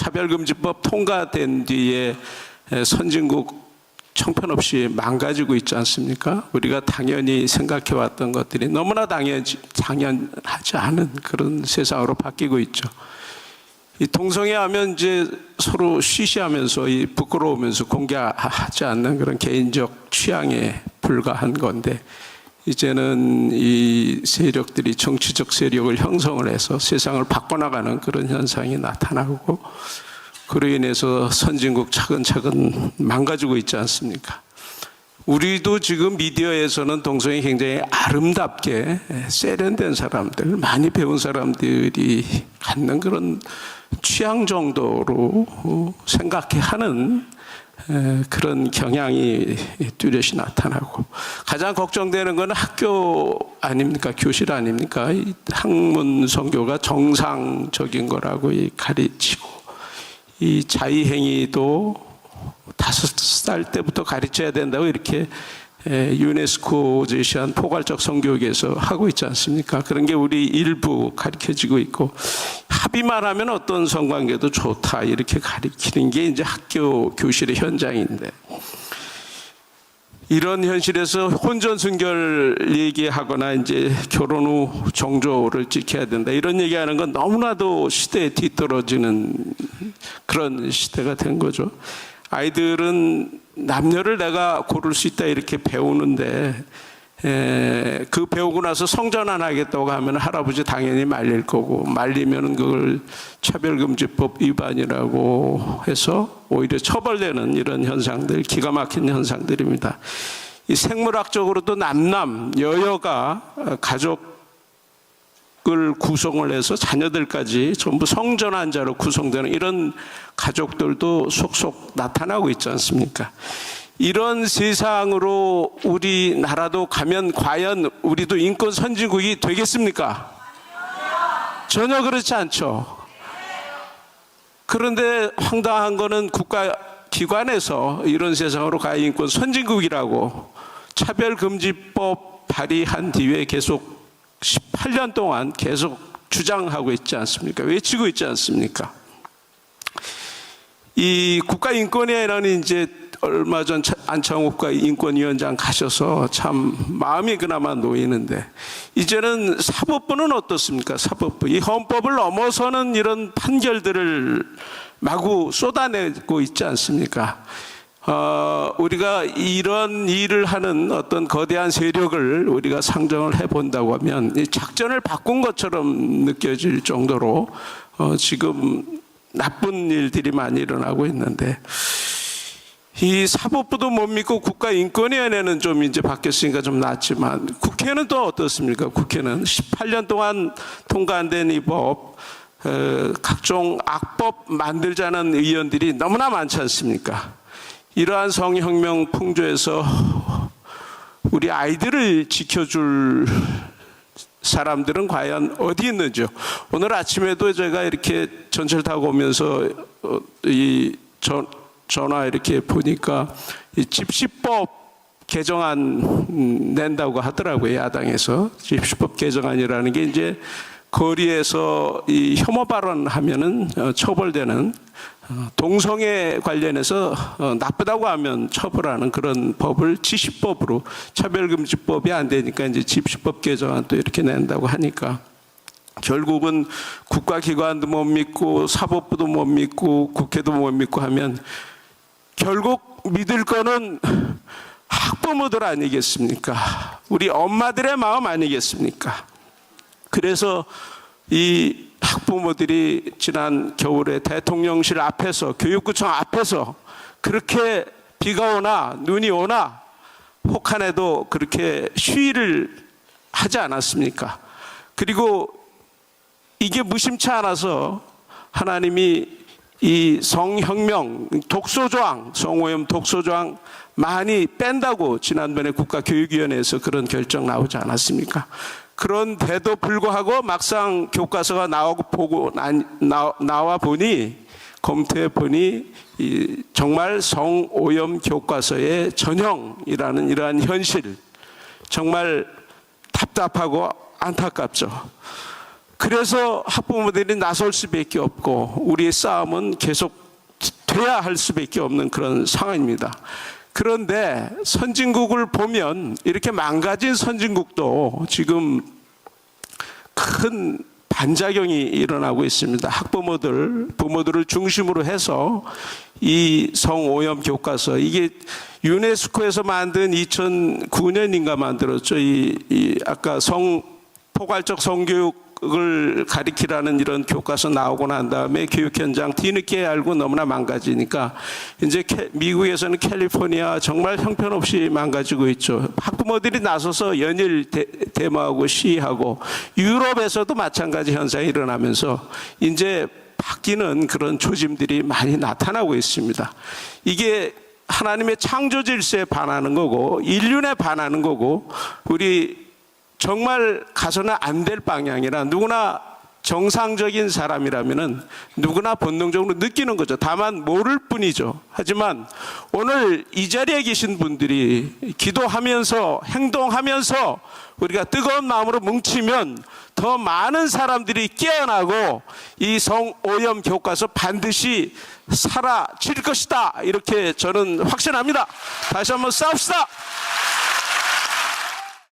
차별금지법 통과된 뒤에 에, 선진국 형편없이 망가지고 있지 않습니까? 우리가 당연히 생각해왔던 것들이 너무나 당연, 당연하지 않은 그런 세상으로 바뀌고 있죠. 이 동성애 하면 이제 서로 쉬쉬하면서 이 부끄러우면서 공개하지 않는 그런 개인적 취향에 불과한 건데 이제는 이 세력들이 정치적 세력을 형성을 해서 세상을 바꿔나가는 그런 현상이 나타나고 그로 인해서 선진국 차근차근 망가지고 있지 않습니까? 우리도 지금 미디어에서는 동성애 굉장히 아름답게 세련된 사람들, 많이 배운 사람들이 갖는 그런 취향 정도로 생각해 하는 에, 그런 경향이 뚜렷이 나타나고. 가장 걱정되는 것은 학교 아닙니까? 교실 아닙니까? 이 학문 성교가 정상적인 거라고 이 가르치고 이 자의행위도 다섯 살 때부터 가르쳐야 된다고 이렇게 에, 유네스코 제시한 포괄적 성교육에서 하고 있지 않습니까? 그런 게 우리 일부 가르쳐지고 있고 합의만 하면 어떤 성관계도 좋다 이렇게 가르치는 게 이제 학교 교실의 현장인데 이런 현실에서 혼전 순결 얘기하거나 이제 결혼 후 정조를 지켜야 된다 이런 얘기하는 건 너무나도 시대에 뒤떨어지는 그런 시대가 된 거죠. 아이들은 남녀를 내가 고를 수 있다 이렇게 배우는데 에, 그 배우고 나서 성전 안 하겠다고 하면 할아버지 당연히 말릴 거고 말리면 그걸 차별금지법 위반이라고 해서 오히려 처벌되는 이런 현상들 기가 막힌 현상들입니다. 이 생물학적으로도 남남 여여가 가족 을 구성을 해서 자녀들까지 전부 성전환 자로 구성되는 이런 가족들도 속속 나타나고 있지 않습니까? 이런 세상으로 우리나라도 가면 과연 우리도 인권 선진국이 되겠습니까? 전혀 그렇지 않죠. 그런데 황당한 거는 국가 기관에서 이런 세상으로 가야 인권 선진국이라고 차별금지법 발의한 뒤에 계속 18년 동안 계속 주장하고 있지 않습니까? 외치고 있지 않습니까? 이 국가인권위원회는 이제 얼마 전 차- 안창호과 인권위원장 가셔서 참 마음이 그나마 놓이는데 이제는 사법부는 어떻습니까? 사법부 이 헌법을 넘어서는 이런 판결들을 마구 쏟아내고 있지 않습니까? 어, 우리가 이런 일을 하는 어떤 거대한 세력을 우리가 상정을 해 본다고 하면 이 작전을 바꾼 것처럼 느껴질 정도로 어, 지금 나쁜 일들이 많이 일어나고 있는데 이 사법부도 못 믿고 국가인권위원회는 좀 이제 바뀌었으니까 좀 낫지만 국회는 또 어떻습니까? 국회는 18년 동안 통과 안 된 이 법, 어, 각종 악법 만들자는 의원들이 너무나 많지 않습니까? 이러한 성혁명 풍조에서 우리 아이들을 지켜줄 사람들은 과연 어디 있는지요? 오늘 아침에도 제가 이렇게 전철 타고 오면서 어, 이 전, 전화 이렇게 보니까 이 집시법 개정안 음, 낸다고 하더라고요 야당에서 집시법 개정안이라는 게 이제 거리에서 이 혐오 발언하면은 어, 처벌되는 어, 동성애 관련해서 어, 나쁘다고 하면 처벌하는 그런 법을 지시법으로 차별금지법이 안 되니까 이제 집시법 개정안 또 이렇게 낸다고 하니까 결국은 국가기관도 못 믿고 사법부도 못 믿고 국회도 못 믿고 하면 결국 믿을 거는 학부모들 아니겠습니까? 우리 엄마들의 마음 아니겠습니까? 그래서 이 학부모들이 지난 겨울에 대통령실 앞에서 교육구청 앞에서 그렇게 비가 오나 눈이 오나 혹한에도 그렇게 시위를 하지 않았습니까? 그리고 이게 무심치 않아서 하나님이 이 성혁명 독소조항 성오염 독소조항 많이 뺀다고 지난번에 국가교육위원회에서 그런 결정 나오지 않았습니까? 그런데도 불구하고 막상 교과서가 나오고 보고 나, 나와 보니 검토해 보니 이 정말 성오염 교과서의 전형이라는 이러한 현실 정말 답답하고 안타깝죠. 그래서 학부모들이 나설 수밖에 없고 우리의 싸움은 계속 돼야 할 수밖에 없는 그런 상황입니다. 그런데 선진국을 보면 이렇게 망가진 선진국도 지금 큰 반작용이 일어나고 있습니다. 학부모들, 부모들을 중심으로 해서 이 성오염 교과서 이게 유네스코에서 만든 2009년인가 만들었죠. 이, 이 아까 성 포괄적 성교육 을 가리키라는 이런 교과서 나오고 난 다음에 교육 현장 뒤늦게 알고 너무나 망가지니까 이제 캐- 미국에서는 캘리포니아 정말 형편없이 망가지고 있죠. 학부모들이 나서서 연일 대, 데모하고 시위하고 유럽에서도 마찬가지 현상이 일어나면서 이제 바뀌는 그런 조짐들이 많이 나타나고 있습니다. 이게 하나님의 창조 질서에 반하는 거고 인륜에 반하는 거고 우리 정말 가서는 안 될 방향이라 누구나 정상적인 사람이라면은 누구나 본능적으로 느끼는 거죠. 다만 모를 뿐이죠. 하지만 오늘 이 자리에 계신 분들이 기도하면서 행동하면서 우리가 뜨거운 마음으로 뭉치면 더 많은 사람들이 깨어나고 이 성오염 교과서 반드시 사라질 것이다. 이렇게 저는 확신합니다. 다시 한번 싸웁시다.